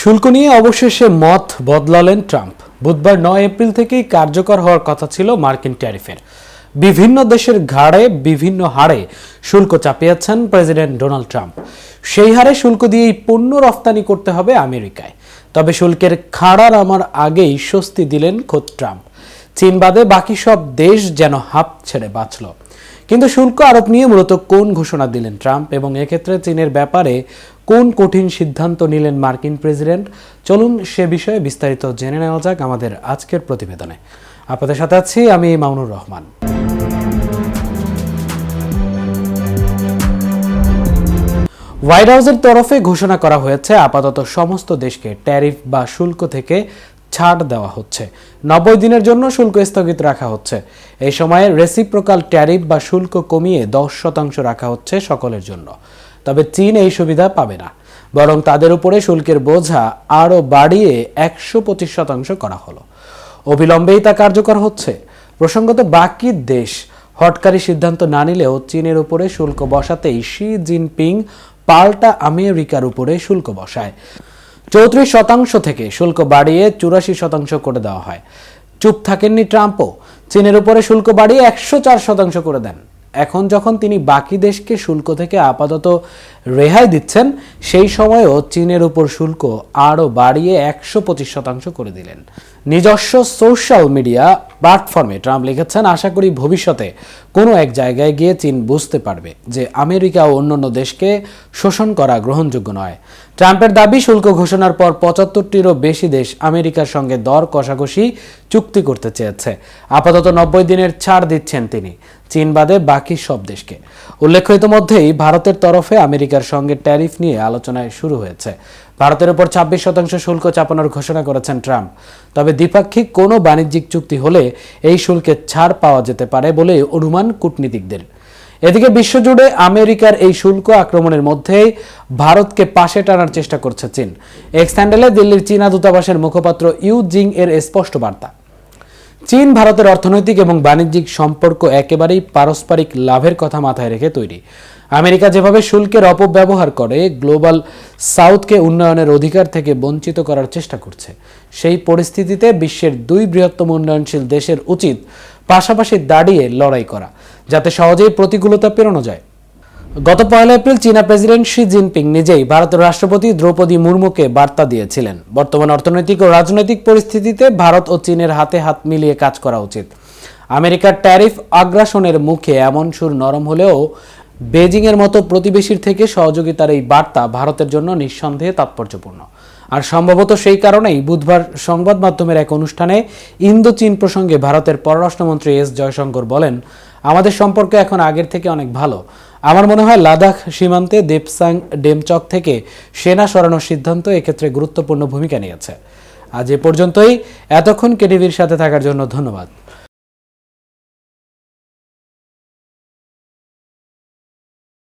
শুল্ক নিয়ে অবশেষে মত বদলালেন ট্রাম্প। বুধবার নয় এপ্রিল থেকেই কার্যকর হওয়ার কথা ছিল মার্কিন ট্যারিফের। বিভিন্ন দেশের ঘাড়ে বিভিন্ন হারে শুল্ক চাপিয়েছেন প্রেসিডেন্ট ডোনাল্ড ট্রাম্প। সেই হারে শুল্ক দিয়েই পণ্য রফতানি করতে হবে আমেরিকায়। তবে শুল্কের খাড়ার আমার আগেই স্বস্তি দিলেন খোদ ট্রাম্প। চীন বাদে বাকি সব দেশ যেন হাঁপ ছেড়ে বাঁচল। কিন্তু শুল্ক আরোপ নিয়ে মূলত কোন ঘোষণা দিলেন ট্রাম্প এবং এক্ষেত্রে চীনের ব্যাপারে কোন কঠিন সিদ্ধান্ত নিলেন মার্কিন প্রেসিডেন্ট? চলুন সে বিষয়ে বিস্তারিত জেনে নেওয়া যাক আমাদের আজকের প্রতিবেদনে। আপনাদের সাথে আছি আমি মামুনুর রহমান। হোয়াইট হাউসের তরফে ঘোষণা করা হয়েছে আপাতত সমস্ত দেশকে ট্যারিফ বা শুল্ক থেকে ছাড় দেওয়া হচ্ছে। নব্বই দিনের জন্য শুল্ক স্থগিত রাখা হচ্ছে। এই সময়ে রেসিপ্রোকাল ট্যারিফ বা শুল্ক কমিয়ে দশ শতাংশ রাখা হচ্ছে সকলের জন্য। তবে চীন এই সুবিধা পাবে না। বরং তাদের উপরে শুল্কের বোঝা আরও বাড়িয়ে একশো পঁচিশ শতাংশ করা হলো। অবিলম্বেই তা কার্যকর হচ্ছে। প্রসঙ্গত বাকি দেশ হটকারী সিদ্ধান্ত না নিলেও চীনের উপরে শুল্ক বসাতেই শি জিনপিং পাল্টা আমেরিকার উপরে শুল্ক বসায়। চৌত্রিশ শতাংশ থেকে শুল্ক বাড়িয়ে চুরাশি শতাংশ করে দেওয়া হয়। চুপ থাকেননি ট্রাম্পও। চীনের উপরে শুল্ক বাড়িয়ে একশো চার শতাংশ করে দেন। এখন যখন তিনি বাকি দেশকে শুল্ক থেকে আপাতত রেহাই দিচ্ছেন, সেই সময়ও চীনের উপর শুল্ক আরও বাড়িয়ে একশো পঁচিশ শতাংশ করে দিলেন। নিজস্ব সোশ্যাল মিডিয়া প্ল্যাটফর্মে ট্রাম্প লিখেছেন, আশা করি ভবিষ্যতে কোনো এক জায়গায় গিয়ে চীন বুঝতে পারবে যে আমেরিকা ও অন্যান্য দেশকে শোষণ করা গ্রহণযোগ্য নয়। ট্রাম্পের দাবি, শুল্ক ঘোষণার পর পঁচাত্তরটিরও বেশি দেশ আমেরিকার সঙ্গে দর কষাকষি চুক্তি করতে চেয়েছে। আপাতত নব্বই দিনের ছাড় দিচ্ছেন তিনি, চীন বাদে বাকি সব দেশকে। উল্লেখ্য, ইতোমধ্যেই ভারতের তরফে আমেরিকার সঙ্গে ট্যারিফ নিয়ে আলোচনায় শুরু হয়েছে। ভারতের উপর ছাব্বিশ শতাংশ শুল্ক চাপানোর ঘোষণা করেছেন ট্রাম্প। তবে দ্বিপাক্ষিক কোনো বাণিজ্যিক চুক্তি হলে এই শুল্কে ছাড় পাওয়া যেতে পারে বলে অনুমান কূটনীতিকদের। এদিকে বিশ্বজুড়ে আমেরিকার এই শুল্ক আক্রমণের মধ্যেই ভারতকে পাশে টানার চেষ্টা করছে চীন। এক্স হ্যান্ডেলে দিল্লির চীনা দূতাবাসের মুখপাত্র ইউ জিং এর স্পষ্ট বার্তা। চীন ভারতের অর্থনৈতিক এবং বাণিজ্যিক সম্পর্ক একেবারেই পারস্পরিক লাভের কথা মাথায় রেখে তৈরি। আমেরিকা যেভাবে শুল্কের অপব্যবহার করে, গ্লোবাল সাউথকে উন্নয়নের অধিকার থেকে বঞ্চিত করার চেষ্টা করছে। সেই পরিস্থিতিতে বিশ্বের দুই বৃহত্তম উন্নয়নশীল দেশের উচিত পাশাপাশি দাঁড়িয়ে লড়াই করা, যাতে সহজেই প্রতিকূলতা পেরোনো যায়। গত পয়লা এপ্রিল চীনা প্রেসিডেন্ট শি জিনপিং নিজেই ভারতের রাষ্ট্রপতি দ্রৌপদী মুর্মুকে বার্তা দিয়েছিলেন। বর্তমান অর্থনৈতিক ও রাজনৈতিক পরিস্থিতিতে ভারত ও চীনের হাতে হাত মিলিয়ে কাজ করা উচিত। আমেরিকার ট্যারিফ আগ্রাসনের মুখে এমন সুর নরম হলেও বেজিং এর মতো প্রতিবেশীর থেকে সহযোগিতার এই বার্তা ভারতের জন্য নিঃসন্দেহে তাৎপর্যপূর্ণ। আর সম্ভবত সেই কারণেই বুধবার সংবাদ মাধ্যমের এক অনুষ্ঠানে ইন্দো চীন প্রসঙ্গে ভারতের পররাষ্ট্রমন্ত্রী এস জয়শঙ্কর বলেন, আমাদের সম্পর্ক এখন আগের থেকে অনেক ভালো। আমার মনে হয় লাদাখ সীমান্তে দেবসাং ডেমচক থেকে সেনা সরানোর সিদ্ধান্ত এক্ষেত্রে গুরুত্বপূর্ণ ভূমিকা নিয়েছে। আজ এ পর্যন্তই। এতক্ষণ কেটিভির সাথে থাকার জন্য ধন্যবাদ।